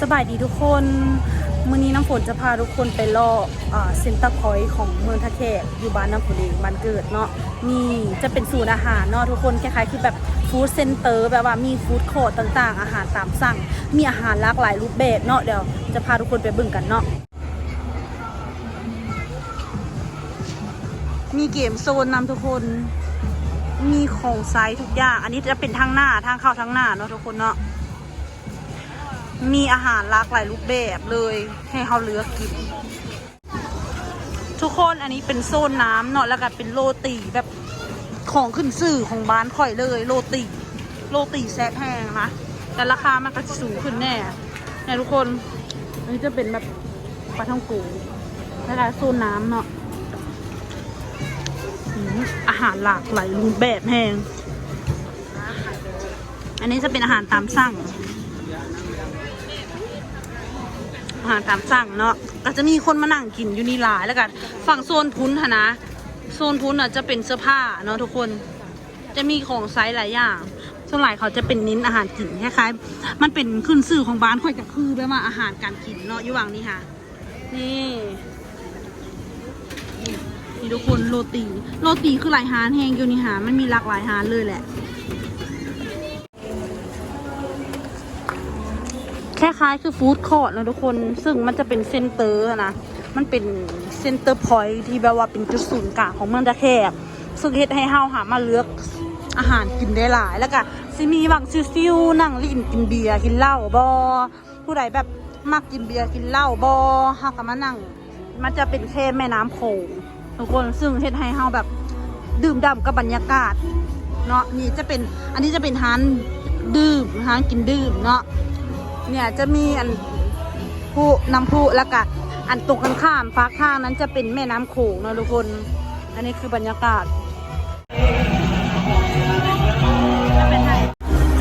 สบายดีทุกคนมื้อนี้น้ำฝนจะพาทุกคนไปล่อเซ็นเตอร์พอยต์ของเมืองทะแคอยู่บ้านน้ำฝนเองบ้านเกิดเนาะมีจะเป็นศูนย์อาหารเนาะทุกคนคล้ายๆคือแบบฟู้ดเซ็นเตอร์แบบว่ามีฟู้ดโคร์ต่างๆ อาหารตามสั่ง มีอาหารหลากหลายรูปแบบเนาะเดี๋ยวจะพาทุกคนไปบิ่งกันเนาะมีเกมโซนนำทุกคนมีของไซส์ทุกอย่าง อันนี้จะเป็นทางหน้าทางเข้าทางหน้าเนาะทุกคนเนาะ มีอาหารหลากหลายรูปแบบเลยให้เขาเลือกกิน ทุกคนอันนี้เป็นโซนน้ำเนาะแล้วก็เป็นโรตีแบบของขึ้นสื่อของบ้านข่อยเลยโรตีโรตีแซกแห้งนะแต่ราคามันก็จะสูงขึ้นแน่เนี่ยทุกคนอันนี้จะเป็นแบบปลาท่องโกแล้วก็โซนน้ำเนาะอืมอาหารหลากหลายรูปแบบแห้งอันนี้จะเป็นอาหารตามสั่ง อา หารตามสั่งเนาะก็จะมีคนมานั่งกินอยู่นี่หลายแล้วกันฝั่งโซนพุ้นหะนะ โซนพุ้นอะจะเป็นเสื้อผ้าเนาะทุกคน จะมีของไซส์หลายอย่างส่วนหลายเขาจะเป็นเน้นอาหารกินคล้ายๆมันเป็นขึ้นสื่อของบ้านค่อยกับคือแบบว่าอาหารการกินเนาะอยู่วางนี้ค่ะนี่นี่ทุกคนโรตี โรตีคือหลายฮานแห้งอยู่นี่ค่ะมันมีหลากหลายฮานเลยแหละ คล้ายๆคือฟู้ดคอร์ทนะทุกคน ซึ่งมันจะเป็นเซ็นเตอร์นะ มันเป็นเซ็นเตอร์พอยท์ที่แบบว่าเป็นจุดศูนย์กลางของเมืองตะแคบซึ่งเฮ็ดให้เฮาหามาเลือกอาหารกินได้หลาย แล้วก็สิมีบางซิวๆนั่งลิ้นกินเบียร์กินเหล้าบอผู้ใดแบบมักกินเบียร์กินเหล้าบอเฮาก็มานั่ง มันจะเป็นแค่แม่น้ำโขงทุกคนซึ่งเฮ็ดให้เฮาแบบดื่มด่ำกับบรรยากาศเนาะนี่จะเป็นอันนี้จะเป็นร้านดื่มร้านกินดื่มเนาะ เนี่ยจะมีอันผู้น้ำพุแล้วก็อันตรงกันข้ามฟากข้างนั้นจะเป็นแม่น้ำโขงนะทุกคน อันนี้คือบรรยากาศ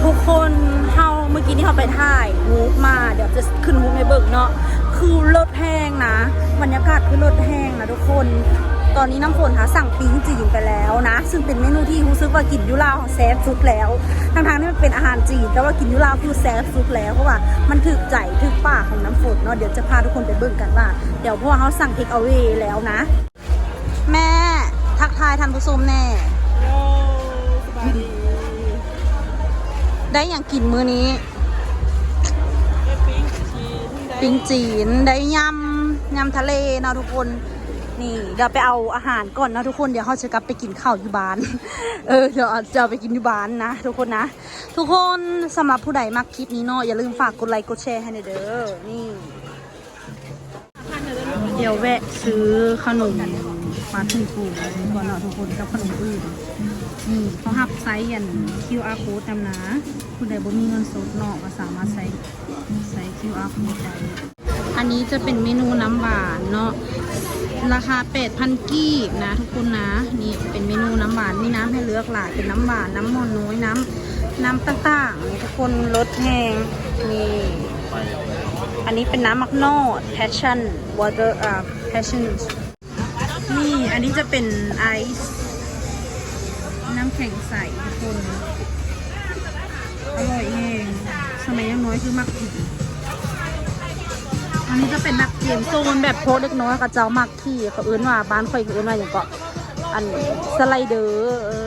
ทุกคนเฮาเมื่อกี้นี่เขาไปถ่ายมูฟมาเดี๋ยวจะขึ้นมูฟในเบิกเนาะคือรถแห้งนะ บรรยากาศคือรถแห้งนะทุกคน ตอนนี้น้ำฝนหาสั่งปิ้งจีนไปแล้วนะ ซึ่งเป็นเมนูที่รู้สึกว่ากินยุลาวแซ่บสุดแล้วทั้งๆที่มันเป็นอาหารจีนแต่ว่ากินยุลาวคือแซ่บสุดแล้วเพราะว่ามันถึกใจถึกปากของน้ำฝนเนาะเดี๋ยวจะพาทุกคนไปเบิ่งกันว่า เดี๋ยวพวกเขาสั่งเทคเอา a y แล้วนะ แม่ทักทายท่านผู้ชมแน่สบายดีได้อย่างกินมื้อนี้ได้ปิ้งชีสได้ปิ้งจีนได้ยำยำทะเลเนาะทุกคน นี่เดี๋ยวไปเอาอาหารก่อนนะทุกคนเดี๋ยวเขาจะกลับไปกินข้าวอยู่บ้าน เออเดี๋ยวจะไปกินอยู่บ้านนะทุกคนนะ ทุกคนสำหรับผู้ใดมักคลิปนี้เนาะอย่าลืมฝากกดไลค์กดแชร์ให้หน่อยเด้อนี่ เดี๋ยวแวะซื้อขนมปลาทูปูก่อนเนาะทุกคนกับขนมอื่นนี่เขาหับไซส์ยัน QR code นำนะผู้ใดบ่มีเงินสดเนาะก็สามารถใส่ใส่ QR code ได้อันนี้จะเป็นเมนูน้ำหวานเนาะ ราคา8,000กีบนะทุกคนนะ นี่เป็นเมนูน้ำหวานมีน้ำให้เลือกหลายเป็นน้ำหวานน้ำมอนน้อยน้ำน้ำต่างๆทุกคนรสแห้งนี่อันนี้เป็นน้ำมักโน่ passion water อ่า passion นี่อันนี้จะเป็นไอซ์น้ำแข็งใสทุกคน อร่อยเองสมัยยังน้อยคือมักกิน อันนี้จะเป็นแบบเกมโซนแบบโพสเล็กน้อยกับเจ้ามักขี่เขาเอื้นว่าบ้านข่อยเขาเอื้นว่าอย่างก็อันสไลเดอร์เออ